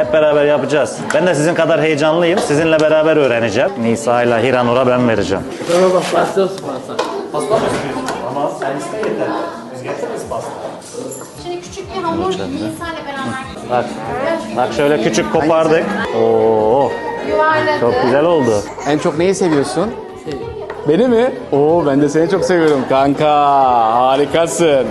Hep beraber yapacağız. Ben de sizin kadar heyecanlıyım. Sizinle beraber öğreneceğim. Nisa ile Hiranur'a ben vereceğim. Tamam bak pasta olsun pasta. Pasta mı istiyorsun? Ama sen iste yeter. Biz getiririz pasta. Şimdi küçük bir hamur Nisa ile beraber Bak. Bak şöyle küçük kopardık. Oo, çok güzel oldu. En çok neyi seviyorsun? Beni mi? Oo ben de seni çok seviyorum kanka. Harikasın.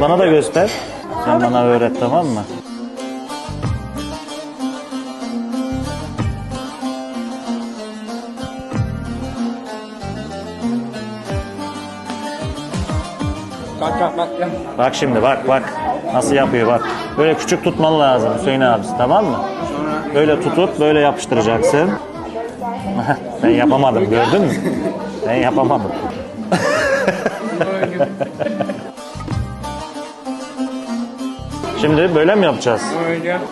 Bana da göster. Sen bana öğret tamam mı? Bak bak bak. Bak şimdi bak bak. Nasıl yapıyor bak. Böyle küçük tutman lazım Hüseyin abisi tamam mı? Böyle tutup böyle yapıştıracaksın. ben yapamadım gördün mü? Ben yapamadım. Şimdi böyle mi yapacağız?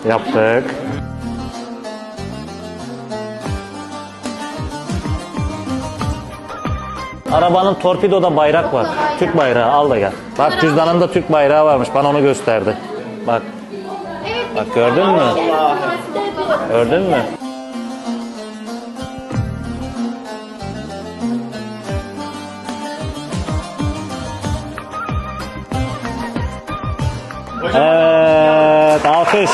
Yaptık. Arabanın torpidoda bayrak var. Türk bayrağı al da gel. Bak cüzdanında Türk bayrağı varmış. Bana onu gösterdi. Bak. Bak gördün mü? Gördün mü? Evet, alkış.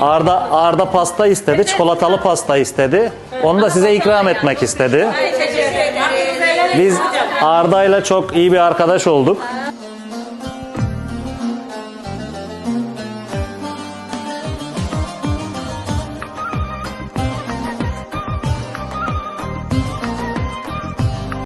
Arda Arda pasta istedi, çikolatalı pasta istedi. Onu da size ikram etmek istedi. Biz Arda'yla çok iyi bir arkadaş olduk.